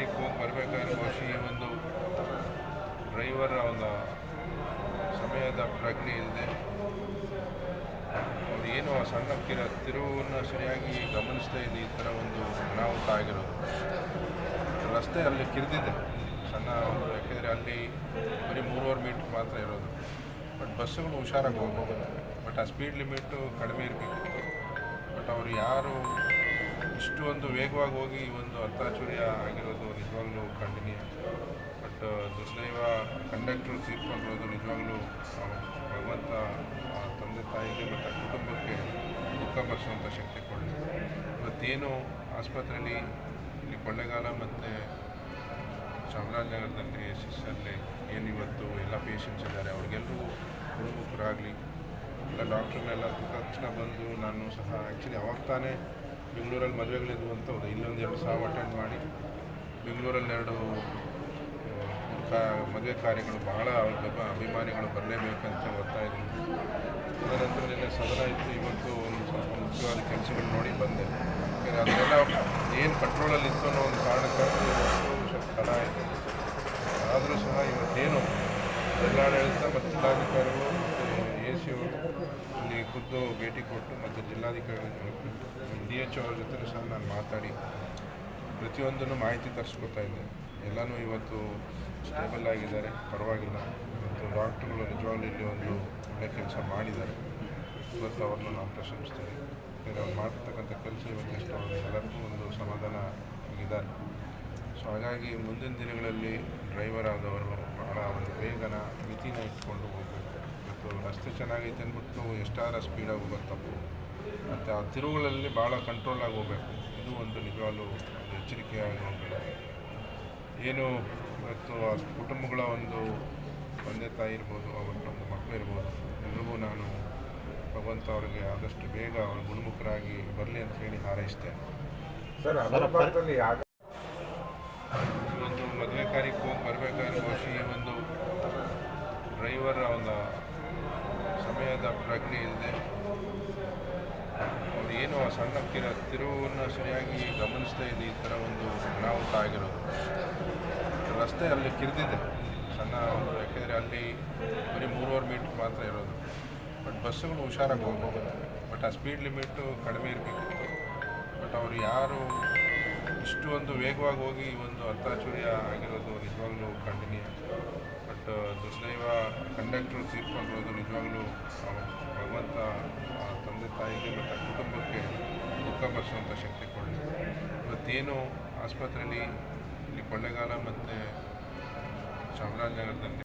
ತಾರೀಕು ಹೋಗಿ ಬರಬೇಕಾದ್ರೆ ಬಹುಶಃ ಒಂದು ಡ್ರೈವರ್ ಅವನ ಸಮಯದ ಪ್ರಜ್ಞೆ ಇಲ್ಲದೆ ಅವ್ರು ಏನು ಆ ಸಣ್ಣ ತಿರುವನ್ನು ಸರಿಯಾಗಿ ಗಮನಿಸ್ತಾ ಇದೆ ಈ ಥರ ಒಂದು ಅನಾಹುತ ಆಗಿರೋದು. ರಸ್ತೆ ಅಲ್ಲಿ ಕಿರಿದಿದೆ. ಸಣ್ಣ ಒಂದು, ಯಾಕೆಂದರೆ ಅಲ್ಲಿ ಬರೀ ಮೂರುವರೆ ಮೀಟ್ರ್ ಮಾತ್ರ ಇರೋದು. ಬಟ್ ಬಸ್ಸುಗಳು ಹುಷಾರಾಗಿ ಹೋಗ್ಬೋದು ಬಟ್ ಆ ಸ್ಪೀಡ್ ಲಿಮಿಟು ಕಡಿಮೆ ಇರಬೇಕು. ಬಟ್ ಅವರು ಯಾರು ಒಂದು ವೇಗವಾಗಿ ಹೋಗಿ ಒಂದು ಅತ್ತಾಚುರ್ಯ ಆಗಿರೋದು ನಿಜವಾಗ್ಲೂ ಖಂಡನೀಯ. ಬಟ್ ದುರ್ದೈವ ಕಂಡಕ್ಟ್ರು ತೀರ್ಕೊಂಡಿರೋದು ನಿಜವಾಗ್ಲೂ ಭಗವಂತ ತಂದೆ ತಾಯಿಗೆ ಮತ್ತು ಕುಟುಂಬಕ್ಕೆ ದುಃಖ ಭರಿಸುವಂಥ ಶಕ್ತಿ ಕೊಡಲಿ. ಇವತ್ತೇನು ಆಸ್ಪತ್ರೆಯಲ್ಲಿ ಇಲ್ಲಿ ಕೊಳ್ಳೆಗಾಲ ಮತ್ತು ಚಾಮರಾಜನಗರದಲ್ಲಿ ಅಲ್ಲಿ ಏನು ಇವತ್ತು ಎಲ್ಲ ಪೇಷಂಟ್ಸ್ ಇದ್ದಾರೆ, ಅವ್ರಿಗೆಲ್ಲರೂ ಕುಟುಂಬಕ್ಕರಾಗಲಿ ಎಲ್ಲ ಡಾಕ್ಟ್ರನ್ನೆಲ್ಲ ತಕ್ಷಣ ಬಂದು ನಾನು ಸಹ ಆ್ಯಕ್ಚುಲಿ ಅವಾಗ ತಾನೇ ಬೆಂಗಳೂರಲ್ಲಿ ಮದುವೆಗಳಿದ್ವು ಅಂತ ಹೋದೆ ಇಲ್ಲೊಂದು ಎರಡು ಸಾವು ಅಟೆಂಡ್ ಮಾಡಿ ಬೆಂಗಳೂರಲ್ಲಿ ಎರಡು ಮದುವೆ ಕಾರ್ಯಗಳು ಬಹಳ ಅಭಿ- ಅಭಿಮಾನಿಗಳು ಬರಲೇಬೇಕಂತ ಓದ್ತಾ ಇದ್ದೀನಿ ತದನಂತರ ನಿನ್ನೆ ಸದನ ಇತ್ತು, ಇವತ್ತು ಒಂದು ಸ್ವಲ್ಪ ಮುಖ್ಯವಾದ ಕೆಲಸಗಳು ನೋಡಿ ಬಂದೆ. ಅದನ್ನೆಲ್ಲ ಏನು ಕಂಟ್ರೋಲಲ್ಲಿ ಇತ್ತು ಅನ್ನೋ ಒಂದು ಕಾರಣಕ್ಕಾಗಿ ಸ್ವಲ್ಪ ತಡ ಆಯಿತು. ಆದರೂ ಸಹ ಇವತ್ತೇನು ಜಿಲ್ಲಾಡಳಿತ ಮತ್ತು ಜಿಲ್ಲಾಧಿಕಾರಿಗಳು ಮತ್ತು ಎ ಸಿ ಅವರು ಇಲ್ಲಿ ಖುದ್ದು ಭೇಟಿ ಕೊಟ್ಟು ಮತ್ತು ಜಿಲ್ಲಾಧಿಕಾರಿಗಳು ಡಿ ಎಚ್ ಅವ್ರ ಜೊತೆ ಸಹ ನಾನು ಮಾತಾಡಿ ಪ್ರತಿಯೊಂದನ್ನು ಮಾಹಿತಿ ತರಿಸ್ಕೊತಾ ಇದ್ದೆ. ಎಲ್ಲನೂ ಇವತ್ತು ಸ್ಟೇಬಲ್ ಆಗಿದ್ದಾರೆ, ಪರವಾಗಿಲ್ಲ. ಮತ್ತು ಡಾಕ್ಟ್ರುಗಳು ನಿಜವಾಗ್ಲೂ ಇಲ್ಲಿ ಒಂದು ಒಳ್ಳೆ ಕೆಲಸ ಮಾಡಿದ್ದಾರೆ. ಇವತ್ತು ಅವ್ರನ್ನ ನಾವು ಪ್ರಶಂಸ್ತೇವೆ ಬೇರೆ ಅವ್ರು ಮಾಡ್ತಕ್ಕಂಥ ಕೆಲಸ ಇವತ್ತು ಎಷ್ಟು ಎಲ್ಲರಿಗೂ ಒಂದು ಸಮಾಧಾನ ಆಗಿದ್ದಾರೆ ಸೊ ಹಾಗಾಗಿ ಮುಂದಿನ ದಿನಗಳಲ್ಲಿ ಡ್ರೈವರ್ ಆದವರು ಬಹಳ ಒಂದು ವೇಗನ ಮಿತಿನ ಇಟ್ಕೊಂಡು ಹೋಗಬೇಕು. ಮತ್ತು ರಸ್ತೆ ಚೆನ್ನಾಗೈತೆ ಅಂದ್ಬಿಟ್ಟು ಎಷ್ಟಾರ ಸ್ಪೀಡಾಗಿ ಹೋಗೋದು ತಪ್ಪು. ಮತ್ತು ಆ ತಿರುವುಗಳಲ್ಲಿ ಭಾಳ ಕಂಟ್ರೋಲ್ ಆಗಿ ಹೋಗಬೇಕು. ಇದು ಒಂದು ನಿಜವಾಗ್ಲೂ ಒಂದು ಎಚ್ಚರಿಕೆಯ ಏನು ಇವತ್ತು ಆ ಕುಟುಂಬಗಳ ಒಂದು ತಂದೆ ತಾಯಿ ಇರ್ಬೋದು ಅವರ ಒಂದು ಮಕ್ಕಳು ಇರ್ಬೋದು ಎಲ್ರಿಗೂ ನಾನು ಭಗವಂತ ಅವರಿಗೆ ಆದಷ್ಟು ಬೇಗ ಅವರು ಗುಣಮುಖರಾಗಿ ಬರಲಿ ಅಂತ ಹೇಳಿ ಹಾರೈಸ್ತೇನೆ. ಸರ್ ಅದರ ಪಾತ್ರದಲ್ಲಿ ಈ ಒಂದು ಮದುವೆ ಕಾರ್ಯಕ್ಕೆ ಹೋಗಿ ಬರಬೇಕಾದ್ರೆ ಬಹುಶಃ ಈ ಒಂದು ಡ್ರೈವರ್ ಅವನ ಸಮಯದ ಪ್ರಜ್ಞೆ ಇಲ್ಲದೆ ಕಿರ ತಿರುವನ್ನು ಸರಿಯಾಗಿ ಗಮನಿಸ್ತಾ ಇದೆ, ಈ ಥರ ಒಂದು ಅನಾಹುತ ಆಗಿರೋದು. ರಸ್ತೆ ಅಲ್ಲಿ ಕಿರಿದಿದೆ, ಸಣ್ಣ ಒಂದು, ಯಾಕೆಂದರೆ ಅಲ್ಲಿ ಬರೀ ಮೂರುವರೆ ಮೀಟ್ರ್ ಮಾತ್ರ ಇರೋದು. ಬಟ್ ಬಸ್ಸುಗಳು ಹುಷಾರಾಗಿ ಹೋಗ್ಬೋದು ಬಟ್ ಆ ಸ್ಪೀಡ್ ಲಿಮಿಟು ಕಡಿಮೆ ಇರಬೇಕು. ಬಟ್ ಅವರು ಯಾರು ಇಷ್ಟು ಒಂದು ವೇಗವಾಗಿ ಹೋಗಿ ಒಂದು ಅತ್ತಾಚುರ್ಯ ಆಗಿರೋದು ನಿಜವಾಗ್ಲೂ ಖಂಡನೀಯ. ಬಟ್ ದುರ್ದೈವ ಕಂಡಕ್ಟ್ರು ತೀರ್ಕೊಂಡಿರೋದು ನಿಜವಾಗ್ಲೂ ಭಗವಂತ ತಂದೆ ತಾಯಿಗೆ ಕುಟುಂಬಕ್ಕೆ ದುಃಖ ಭರಿಸುವಂಥ ಶಕ್ತಿ ಕೊಡಲಿ ಇವತ್ತೇನು ಆಸ್ಪತ್ರೆಯಲ್ಲಿ ಇಲ್ಲಿ ಕೊಳ್ಳೆಗಾಲ ಮತ್ತು ಚಾಮರಾಜನಗರದಲ್ಲಿ